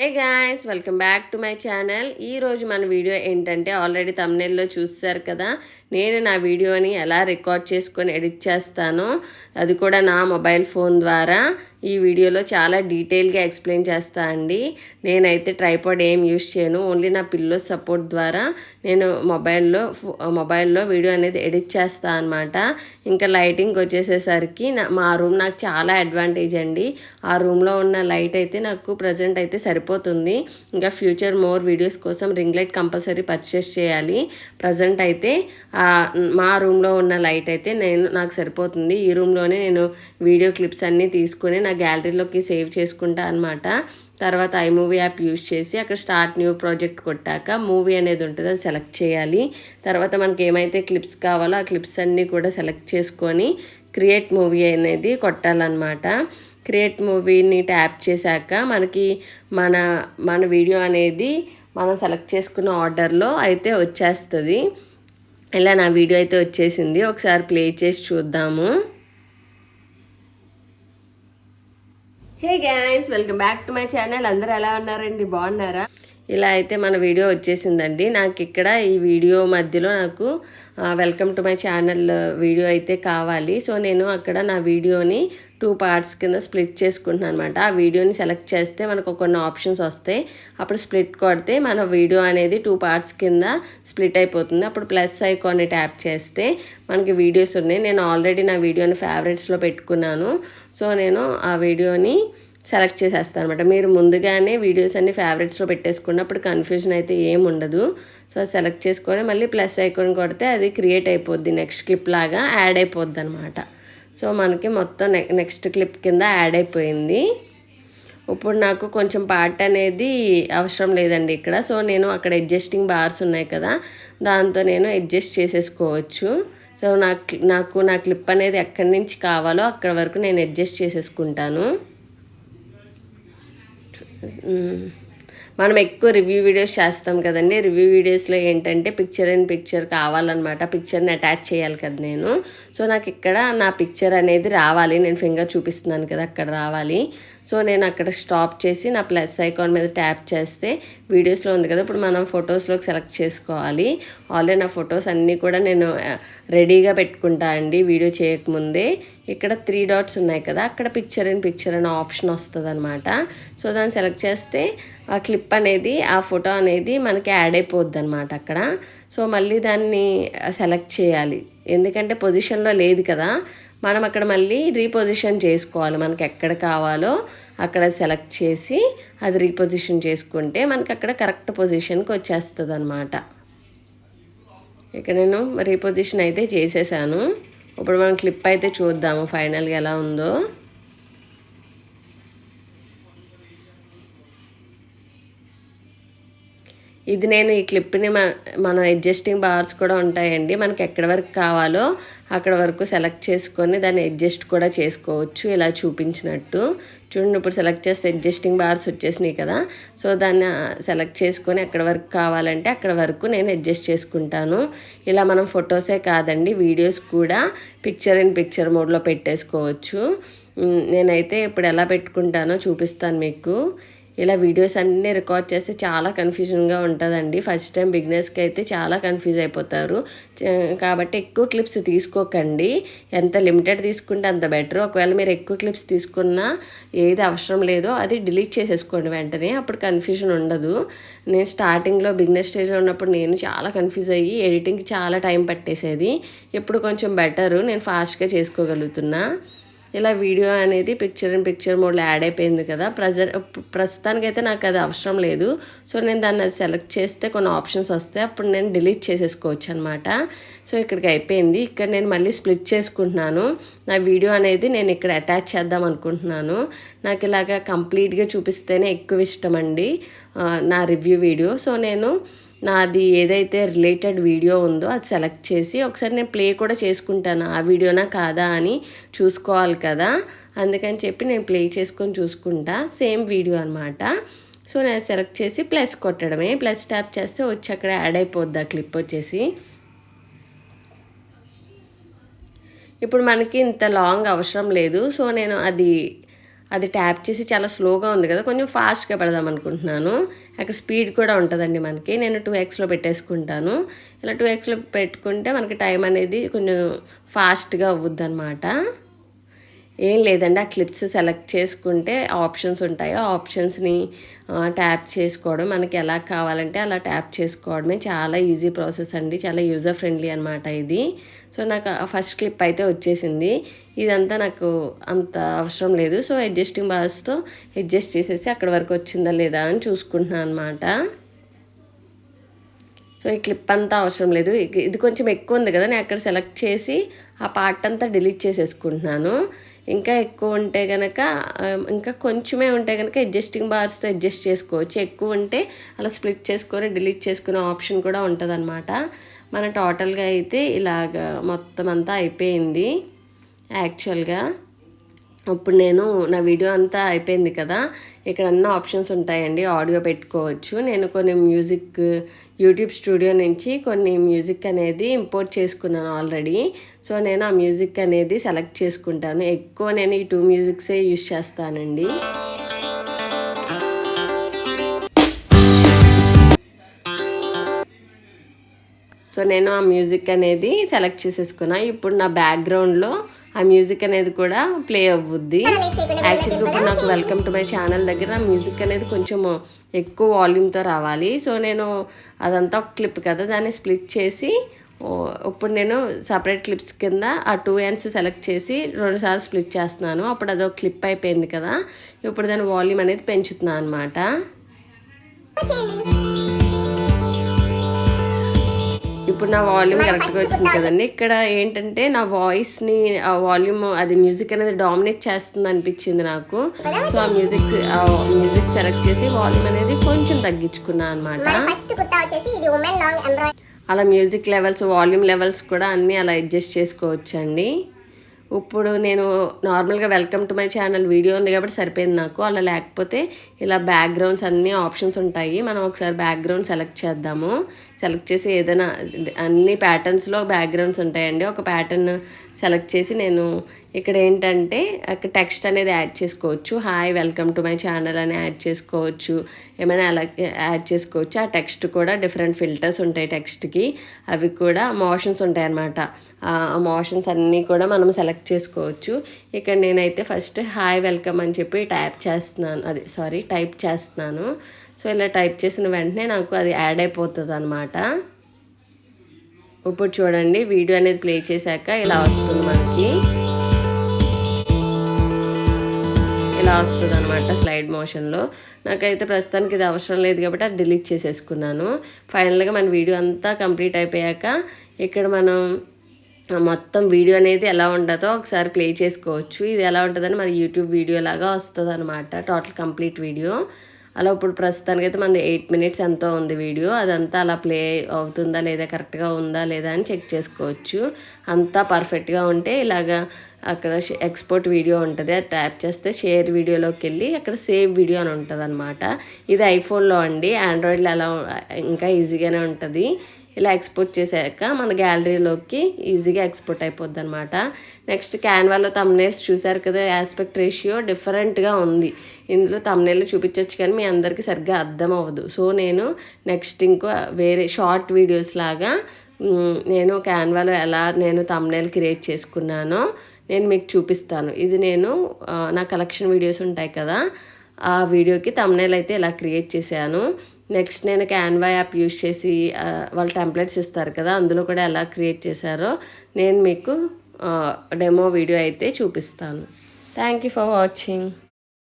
Hey guys welcome back to my channel ఈరోజు మన video ఏంటంటే ఆల్రెడీ తమ్నెల్లో చూసారు కదా. నేను నా వీడియోని ఎలా రికార్డ్ చేసుకొని ఎడిట్ చేస్తానో అది కూడా నా మొబైల్ ఫోన్ ద్వారా ఈ వీడియోలో చాలా డీటెయిల్గా ఎక్స్ప్లెయిన్ చేస్తా అండి. నేనైతే ట్రైపాడ్ ఏం యూస్ చేయను ఓన్లీ నా పిల్లో సపోర్ట్ ద్వారా నేను మొబైల్లో మొబైల్లో వీడియో అనేది ఎడిట్ చేస్తా అనమాట ఇంకా లైటింగ్ వచ్చేసేసరికి నా మా రూమ్ నాకు చాలా అడ్వాంటేజ్ అండి. ఆ రూమ్లో ఉన్న లైట్ అయితే నాకు ప్రజెంట్ అయితే సరిపోతుంది. ఇంకా ఫ్యూచర్ మోర్ వీడియోస్ కోసం రింగ్ లైట్ కంపల్సరీ పర్చేస్ చేయాలి. ప్రజెంట్ అయితే మా రూమ్లో ఉన్న లైట్ అయితే నేను నాకు సరిపోతుంది. ఈ రూమ్లోనే నేను వీడియో క్లిప్స్ అన్నీ తీసుకుని నా గ్యాలరీలోకి సేవ్ చేసుకుంటా అనమాట తర్వాత ఐ మూవీ యాప్ యూజ్ చేసి అక్కడ స్టార్ట్ న్యూ ప్రాజెక్ట్ కొట్టాక మూవీ అనేది ఉంటుంది అది సెలెక్ట్ చేయాలి. తర్వాత మనకి ఏమైతే క్లిప్స్ కావాలో ఆ క్లిప్స్ అన్నీ కూడా సెలెక్ట్ చేసుకొని క్రియేట్ మూవీ అనేది కొట్టాలన్నమాట. క్రియేట్ మూవీని ట్యాప్ చేశాక మనకి మన మన వీడియో అనేది మనం సెలెక్ట్ చేసుకున్న ఆర్డర్లో అయితే వచ్చేస్తుంది. ఇలా నా వీడియో అయితే వచ్చేసింది. ఒకసారి ప్లే చేసి చూద్దాము. Hey guys welcome back to my channel అందరు ఎలా ఉన్నారండి? బాగున్నారా? ఇలా అయితే మన వీడియో వచ్చేసిందండి. నాకు ఇక్కడ ఈ వీడియో మధ్యలో నాకు welcome to my channel video అయితే కావాలి. సో నేను అక్కడ నా వీడియోని టూ పార్ట్స్ కింద స్ప్లిట్ చేసుకుంటున్నాను అనమాట ఆ వీడియోని సెలెక్ట్ చేస్తే మనకు కొన్ని ఆప్షన్స్ వస్తాయి. అప్పుడు స్ప్లిట్ కొడితే మన వీడియో అనేది టూ పార్ట్స్ కింద స్ప్లిట్ అయిపోతుంది. అప్పుడు ప్లస్ ఐకాన్ని ట్యాప్ చేస్తే మనకి వీడియోస్ ఉన్నాయి. నేను ఆల్రెడీ నా వీడియోని ఫేవరెట్స్లో పెట్టుకున్నాను. సో నేను ఆ వీడియోని సెలెక్ట్ చేసేస్తాను అనమాట మీరు ముందుగానే వీడియోస్ అన్ని ఫేవరెట్స్లో పెట్టేసుకున్నప్పుడు కన్ఫ్యూజన్ అయితే ఏం ఉండదు. సో సెలెక్ట్ చేసుకొని మళ్ళీ ప్లస్ ఐకాన్ కొడితే అది క్రియేట్ అయిపోద్ది నెక్స్ట్ క్లిప్ లాగా యాడ్ అయిపోద్ది అనమాట సో మనకి మొత్తం నెక్స్ట్ క్లిప్ కింద యాడ్ అయిపోయింది. ఇప్పుడు నాకు కొంచెం పార్ట్ అనేది అవసరం లేదండి ఇక్కడ. సో నేను అక్కడ అడ్జస్టింగ్ బార్స్ ఉన్నాయి కదా దాంతో నేను అడ్జస్ట్ చేసేసుకోవచ్చు. సో నాకు నాకు నా క్లిప్ అనేది ఎక్కడి నుంచి కావాలో అక్కడ వరకు నేను అడ్జస్ట్ చేసేసుకుంటాను. మనం ఎక్కువ రివ్యూ వీడియోస్ చేస్తాం కదండి. రివ్యూ వీడియోస్లో ఏంటంటే పిక్చర్ అండ్ పిక్చర్ కావాలన్నమాట. పిక్చర్ని అటాచ్ చేయాలి కదా నేను. సో నాకు ఇక్కడ నా పిక్చర్ అనేది రావాలి. నేను ఫింగర్ చూపిస్తున్నాను కదా అక్కడ రావాలి. సో నేను అక్కడ స్టాప్ చేసి నా ప్లస్ ఐకాన్ మీద ట్యాప్ చేస్తే వీడియోస్లో ఉంది కదా ఇప్పుడు మనం ఫొటోస్లోకి సెలెక్ట్ చేసుకోవాలి. ఆల్రెడీ నా ఫొటోస్ అన్నీ కూడా నేను రెడీగా పెట్టుకుంటా అండి. వీడియో చేయకముందే ఇక్కడ త్రీ డాట్స్ ఉన్నాయి కదా అక్కడ పిక్చర్ ఇన్ పిక్చర్ అనే ఆప్షన్ వస్తుంది అనమాట సో దాన్ని సెలెక్ట్ చేస్తే ఆ క్లిప్ అనేది ఆ ఫోటో అనేది మనకి యాడ్ అయిపోద్ది అనమాట అక్కడ. సో మళ్ళీ దాన్ని సెలెక్ట్ చేయాలి. ఎందుకంటే పొజిషన్లో లేదు కదా. మనం అక్కడ మళ్ళీ రీపొజిషన్ చేసుకోవాలి. మనకి ఎక్కడ కావాలో అక్కడ సెలెక్ట్ చేసి అది రీపొజిషన్ చేసుకుంటే మనకి అక్కడ కరెక్ట్ పొజిషన్కి వచ్చేస్తుంది అనమాట ఇక నేను రీపొజిషన్ అయితే చేసేసాను. ఇప్పుడు మనం క్లిప్ అయితే చూద్దాము ఫైనల్గా ఎలా ఉందో. ఇది నేను ఈ క్లిప్ని మన అడ్జస్టింగ్ బార్స్ కూడా ఉంటాయండి. మనకి ఎక్కడ వరకు కావాలో అక్కడ వరకు సెలెక్ట్ చేసుకొని దాన్ని అడ్జస్ట్ కూడా చేసుకోవచ్చు. ఇలా చూపించినట్టు. చూడండి ఇప్పుడు సెలెక్ట్ చేస్తే అడ్జస్టింగ్ బార్స్ వచ్చేసినాయి కదా. సో దాన్ని సెలెక్ట్ చేసుకొని ఎక్కడ వరకు కావాలంటే అక్కడ వరకు నేను అడ్జస్ట్ చేసుకుంటాను. ఇలా మనం ఫొటోసే కాదండి వీడియోస్ కూడా పిక్చర్ ఇన్ పిక్చర్ మోడ్లో పెట్టేసుకోవచ్చు. నేనైతే ఇప్పుడు ఎలా పెట్టుకుంటానో చూపిస్తాను మీకు. ఇలా వీడియోస్ అన్నీ రికార్డ్ చేస్తే చాలా కన్ఫ్యూజన్గా ఉంటుందండి. ఫస్ట్ టైం బిగినర్స్కి అయితే చాలా కన్ఫ్యూజ్ అయిపోతారు. కాబట్టి ఎక్కువ క్లిప్స్ తీసుకోకండి. ఎంత లిమిటెడ్ తీసుకుంటే అంత బెటర్ ఒకవేళ మీరు ఎక్కువ క్లిప్స్ తీసుకున్నా ఏది అవసరం లేదో అది డిలీట్ చేసేసుకోండి వెంటనే. అప్పుడు కన్ఫ్యూజన్ ఉండదు. నేను స్టార్టింగ్లో బిగినర్ స్టేజ్లో ఉన్నప్పుడు నేను చాలా కన్ఫ్యూజ్ అయ్యి ఎడిటింగ్కి చాలా టైం పట్టేసేది. ఇప్పుడు కొంచెం బెటరు నేను ఫాస్ట్గా చేసుకోగలుగుతున్నా. ఇలా వీడియో అనేది పిక్చర్ ఇన్ పిక్చర్ మోడ్లో యాడ్ అయిపోయింది కదా. ప్రజెంట్ ప్రస్తుతానికైతే నాకు అది అవసరం లేదు. సో నేను దాన్ని అది సెలెక్ట్ చేస్తే కొన్ని ఆప్షన్స్ వస్తాయి. అప్పుడు నేను డిలీట్ చేసేసుకోవచ్చు అనమాట సో ఇక్కడికి అయిపోయింది. ఇక్కడ నేను మళ్ళీ స్ప్లిట్ చేసుకుంటున్నాను. నా వీడియో అనేది నేను ఇక్కడ అటాచ్ చేద్దాం అనుకుంటున్నాను. నాకు ఇలాగ కంప్లీట్గా చూపిస్తేనే ఎక్కువ ఇష్టం అండి నా రివ్యూ వీడియో సో నేను నాది ఏదైతే రిలేటెడ్ వీడియో ఉందో అది సెలెక్ట్ చేసి ఒకసారి నేను ప్లే కూడా చేసుకుంటాను. ఆ వీడియోనా కాదా అని చూసుకోవాలి కదా. అందుకని చెప్పి నేను ప్లే చేసుకొని చూసుకుంటా. సేమ్ వీడియో అనమాట సో నేను సెలెక్ట్ చేసి ప్లస్ కొట్టడమే. ప్లస్ ట్యాప్ చేస్తే వచ్చి అక్కడ యాడ్ అయిపోద్ది ఆ క్లిప్ వచ్చేసి. ఇప్పుడు మనకి ఇంత లాంగ్ అవసరం లేదు. సో నేను అది అది ట్యాప్ చేసి చాలా స్లోగా ఉంది కదా కొంచెం ఫాస్ట్గా పెడదాం అనుకుంటున్నాను. అక్కడ స్పీడ్ కూడా ఉంటుందండి మనకి. నేను టూ ఎక్స్లో పెట్టేసుకుంటాను. ఇలా టూ ఎక్స్లో పెట్టుకుంటే మనకి టైం అనేది కొంచెం ఫాస్ట్గా అవ్వద్దు అనమాట ఏం లేదండి. ఆ క్లిప్స్ సెలెక్ట్ చేసుకుంటే ఆప్షన్స్ ఉంటాయో. ఆ ఆప్షన్స్ని ట్యాప్ చేసుకోవడం మనకి ఎలా కావాలంటే అలా ట్యాప్ చేసుకోవడమే చాలా ఈజీ ప్రాసెస్ అండి. చాలా యూజర్ ఫ్రెండ్లీ అనమాట ఇది. సో నాకు ఫస్ట్ క్లిప్ అయితే వచ్చేసింది. ఇదంతా నాకు అంత అవసరం లేదు. సో అడ్జస్టింగ్ బాస్తో అడ్జస్ట్ చేసేసి అక్కడ వరకు వచ్చిందా లేదా అని చూసుకుంటున్నాను అనమాట సో ఈ క్లిప్ అంతా అవసరం లేదు. ఇది కొంచెం ఎక్కువ ఉంది కదా నేను అక్కడ సెలెక్ట్ చేసి ఆ పార్ట్ అంతా డిలీట్ చేసేసుకుంటున్నాను. ఇంకా ఎక్కువ ఉంటే కనుక ఇంకా కొంచెమే ఉంటే కనుక అడ్జస్టింగ్ బార్స్తో అడ్జస్ట్ చేసుకోవచ్చు. ఎక్కువ ఉంటే అలా స్ప్లిట్ చేసుకొని డిలీట్ చేసుకునే ఆప్షన్ కూడా ఉంటుంది మన టోటల్గా అయితే ఇలాగ మొత్తం అంతా అయిపోయింది. యాక్చువల్గా ఇప్పుడు నేను నా వీడియో అంతా అయిపోయింది కదా. ఇక్కడ అన్న ఆప్షన్స్ ఉంటాయండి ఆడియో పెట్టుకోవచ్చు. నేను కొన్ని మ్యూజిక్ యూట్యూబ్ స్టూడియో నుంచి కొన్ని మ్యూజిక్ అనేది ఇంపోర్ట్ చేసుకున్నాను ఆల్రెడీ. సో నేను ఆ మ్యూజిక్ అనేది సెలెక్ట్ చేసుకుంటాను. ఎక్కువ నేను ఈ టూ మ్యూజిక్సే యూస్ చేస్తానండి. సో నేను ఆ మ్యూజిక్ అనేది సెలెక్ట్ చేసేసుకున్నా. ఇప్పుడు నా బ్యాక్గ్రౌండ్లో ఆ మ్యూజిక్ అనేది కూడా ప్లే అవ్వుద్ది. యాక్చువల్గా ఇప్పుడు నాకు వెల్కమ్ టు మై ఛానల్ దగ్గర మ్యూజిక్ అనేది కొంచెం ఎక్కువ వాల్యూమ్తో రావాలి. సో నేను అదంతా ఒక క్లిప్ కదా దాన్ని స్ప్లిట్ చేసి ఇప్పుడు నేను సపరేట్ క్లిప్స్ కింద ఆ టూ ఎండ్స్ సెలెక్ట్ చేసి రెండుసార్లు స్ప్లిట్ చేస్తున్నాను. అప్పుడు అదొక క్లిప్ అయిపోయింది కదా ఇప్పుడు దాని వాల్యూమ్ అనేది పెంచుతున్నాను అనమాట ఇప్పుడు నా వాల్యూమ్ కరెక్ట్గా వచ్చింది కదండి. ఇక్కడ ఏంటంటే నా వాయిస్ని ఆ వాల్యూమ్ అది మ్యూజిక్ అనేది డామినేట్ చేస్తుంది అనిపించింది నాకు. సో ఆ మ్యూజిక్ ఆ మ్యూజిక్ సెలెక్ట్ చేసి వాల్యూమ్ అనేది కొంచెం తగ్గించుకున్నా అనమాట అలా మ్యూజిక్ లెవెల్స్ వాల్యూమ్ లెవెల్స్ కూడా అన్నీ అలా అడ్జస్ట్ చేసుకోవచ్చండి. ఇప్పుడు నేను నార్మల్గా welcome to my channel video ఉంది కాబట్టి సరిపోయింది నాకు. అలా లేకపోతే ఇలా బ్యాక్గ్రౌండ్స్ అన్నీ ఆప్షన్స్ ఉంటాయి. మనం ఒకసారి బ్యాక్గ్రౌండ్ సెలెక్ట్ చేద్దాము. సెలెక్ట్ చేసి ఏదైనా అన్ని ప్యాటర్న్స్లో బ్యాక్గ్రౌండ్స్ ఉంటాయండి. ఒక ప్యాటర్న్ సెలెక్ట్ చేసి నేను ఇక్కడ ఏంటంటే అక్కడ టెక్స్ట్ అనేది యాడ్ చేసుకోవచ్చు. Hi welcome to my channel అని యాడ్ చేసుకోవచ్చు. ఏమైనా అలా యాడ్ చేసుకోవచ్చు. ఆ టెక్స్ట్ కూడా డిఫరెంట్ ఫిల్టర్స్ ఉంటాయి టెక్స్ట్కి. అవి కూడా మోషన్స్ ఉంటాయి అన్నమాట ఆ మోషన్స్ అన్నీ కూడా మనం సెలెక్ట్ చేసుకోవచ్చు. ఇక్కడ నేనైతే ఫస్ట్ హాయ్ వెల్కమ్ అని చెప్పి టైప్ చేస్తున్నాను. అది సారీ టైప్ చేస్తున్నాను. సో ఇలా టైప్ చేసిన వెంటనే నాకు అది యాడ్ అయిపోతుంది అనమాట ఇప్పుడు చూడండి వీడియో అనేది ప్లే చేశాక ఇలా వస్తుంది మనకి. ఇలా వస్తుంది అనమాట స్లైడ్ మోషన్లో. నాకైతే ప్రస్తుతానికి ఇది అవసరం లేదు కాబట్టి అది డిలీట్ చేసేసుకున్నాను. ఫైనల్గా మన వీడియో అంతా కంప్లీట్ అయిపోయాక ఇక్కడ మనం మొత్తం వీడియో అనేది ఎలా ఉంటుందో ఒకసారి ప్లే చేసుకోవచ్చు. ఇది ఎలా ఉంటుందని మన యూట్యూబ్ వీడియో లాగా వస్తుంది అనమాట టోటల్ కంప్లీట్ వీడియో. అలా ఇప్పుడు ప్రస్తుతానికి అయితే మనది ఎయిట్ మినిట్స్ ఎంతో ఉంది వీడియో. అదంతా అలా ప్లే అవుతుందా లేదా కరెక్ట్గా ఉందా లేదా అని చెక్ చేసుకోవచ్చు. అంతా పర్ఫెక్ట్గా ఉంటే ఇలాగా అక్కడ ఎక్స్పోర్ట్ వీడియో ఉంటుంది. అది ట్యాప్ చేస్తే షేర్ వీడియోలోకి వెళ్ళి అక్కడ సేవ్ వీడియో అని ఉంటుంది అనమాట ఇది ఐఫోన్లో అండి. ఆండ్రాయిడ్లో అలా ఇంకా ఈజీగానే ఉంటుంది. ఇలా ఎక్స్పోర్ట్ చేశాక మన గ్యాలరీలోకి ఈజీగా ఎక్స్పోర్ట్ అయిపోద్ది అనమాట నెక్స్ట్ క్యాన్వాలో తమ్నేల్స్ చూశారు కదా ఆస్పెక్ట్ రేషియో డిఫరెంట్గా ఉంది. ఇందులో తమ్నేల్ చూపించవచ్చు కానీ మీ అందరికీ సరిగ్గా అర్థం అవ్వదు. సో నేను నెక్స్ట్ ఇంకో వేరే షార్ట్ వీడియోస్ లాగా నేను క్యాన్వాలో ఎలా నేను తమ్నేల్ క్రియేట్ చేసుకున్నానో నేను మీకు చూపిస్తాను. ఇది నేను నా కలెక్షన్ వీడియోస్ ఉంటాయి కదా ఆ వీడియోకి తమ్నేల్ అయితే ఇలా క్రియేట్ చేశాను. నెక్స్ట్ నేను క్యాన్వా యాప్ యూజ్ చేసి వాళ్ళు టెంప్లెట్స్ ఇస్తారు కదా అందులో కూడా ఎలా క్రియేట్ చేశారో నేను మీకు డెమో వీడియో అయితే చూపిస్తాను. Thank you for watching